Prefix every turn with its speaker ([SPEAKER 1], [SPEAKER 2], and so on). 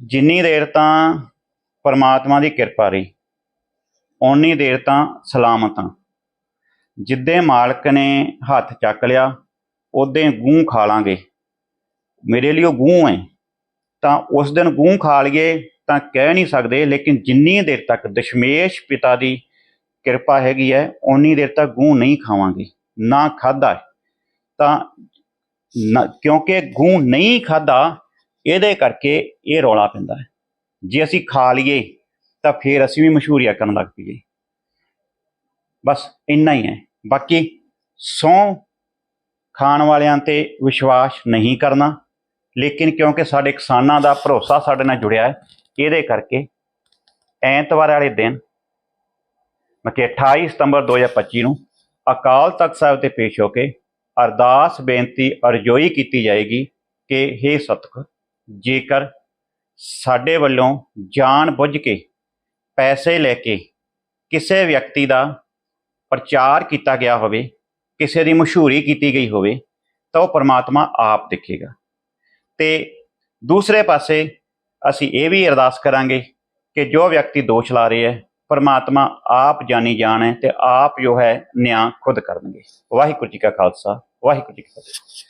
[SPEAKER 1] ਜਿੰਨੀ ਦੇਰ ਤਾਂ ਪਰਮਾਤਮਾ ਦੀ ਕਿਰਪਾ ਰਹੀ, ਓਨੀ ਦੇਰ ਤਾਂ ਸਲਾਮਤ ਹਾਂ। ਜਿੱਦੇ ਮਾਲਕ ਨੇ ਹੱਥ ਚੱਕ ਲਿਆ ਉਹਦੇ ਗੂੰ ਖਾ ਲਾਂਗੇ। ਮੇਰੇ ਲਈ ਉਹ ਗੂੰ ਹੈ ਤਾਂ ਉਸ ਦਿਨ ਗੂੰ ਖਾ ਲਈਏ ਤਾਂ ਕਹਿ ਨਹੀਂ ਸਕਦੇ, ਲੇਕਿਨ ਜਿੰਨੀ ਦੇਰ ਤੱਕ ਦਸ਼ਮੇਸ਼ ਪਿਤਾ ਦੀ ਕਿਰਪਾ ਹੈਗੀ ਹੈ ਓਨੀ ਦੇਰ ਤੱਕ ਗੂੰ ਨਹੀਂ ਖਾਵਾਂਗੇ। ਨਾ ਖਾਦਾ ਤਾਂ ਨਾ- ਕਿਉਂਕਿ ਗੂੰ ਨਹੀਂ ਖਾਦਾ ਇਹਦੇ ਕਰਕੇ ਇਹ ਰੌਲਾ ਪੈਂਦਾ ਹੈ। ਜੇ ਅਸੀਂ ਖਾ ਲਈਏ, ਤਾਂ ਫਿਰ ਅਸੀਂ ਵੀ ਮਸ਼ਹੂਰੀਆਂ ਕਰਨ ਲੱਗ ਪਈਏ। ਬਸ ਇੰਨਾ ਹੀ ਹੈ। ਬਾਕੀ ਸਹੁੰ ਖਾਣ ਵਾਲਿਆਂ ਤੇ ਵਿਸ਼ਵਾਸ ਨਹੀਂ ਕਰਨਾ, ਲੇਕਿਨ ਕਿਉਂਕਿ ਸਾਡੇ ਕਿਸਾਨਾਂ ਦਾ ਭਰੋਸਾ ਸਾਡੇ ਨਾਲ ਜੁੜਿਆ ਹੈ, ਇਹਦੇ ਕਰਕੇ ਐਤਵਾਰ ਵਾਲੇ ਦਿਨ, ਮਤਲਬ 28 ਸਤੰਬਰ 2025 ਨੂੰ ਅਕਾਲ ਤਖਤ ਸਾਹਿਬ ਤੇ ਪੇਸ਼ ਹੋ ਕੇ ਅਰਦਾਸ ਬੇਨਤੀ ਅਰਜ਼ੋਈ ਕੀਤੀ ਜਾਏਗੀ ਕਿ हे ਸਤਿਗੁਰ ਜੇਕਰ ਸਾਡੇ ਵੱਲੋਂ ਜਾਣ ਬੁੱਝ ਕੇ ਪੈਸੇ ਲੈ ਕੇ ਕਿਸੇ ਵਿਅਕਤੀ ਦਾ ਪ੍ਰਚਾਰ ਕੀਤਾ ਗਿਆ ਹੋਵੇ, ਕਿਸੇ ਦੀ ਮਸ਼ਹੂਰੀ ਕੀਤੀ ਗਈ ਹੋਵੇ, ਤਾਂ ਉਹ ਪਰਮਾਤਮਾ ਆਪ ਦੇਖੇਗਾ। ਤੇ ਦੂਸਰੇ ਪਾਸੇ ਅਸੀਂ ਇਹ ਵੀ ਅਰਦਾਸ ਕਰਾਂਗੇ ਕਿ ਜੋ ਵਿਅਕਤੀ ਦੋਸ਼ ਲਾ ਰਹੇ ਹੈ, ਪਰਮਾਤਮਾ ਆਪ ਜਾਣੀ ਜਾਣ ਹੈ ਤੇ ਆਪ ਜੋ ਹੈ ਨਿਆਂ ਖੁਦ ਕਰਨਗੇ। ਵਾਹਿਗੁਰੂ ਜੀ ਕਾ ਖਾਲਸਾ, ਵਾਹਿਗੁਰੂ ਜੀ ਕੀ ਫਤਿਹ।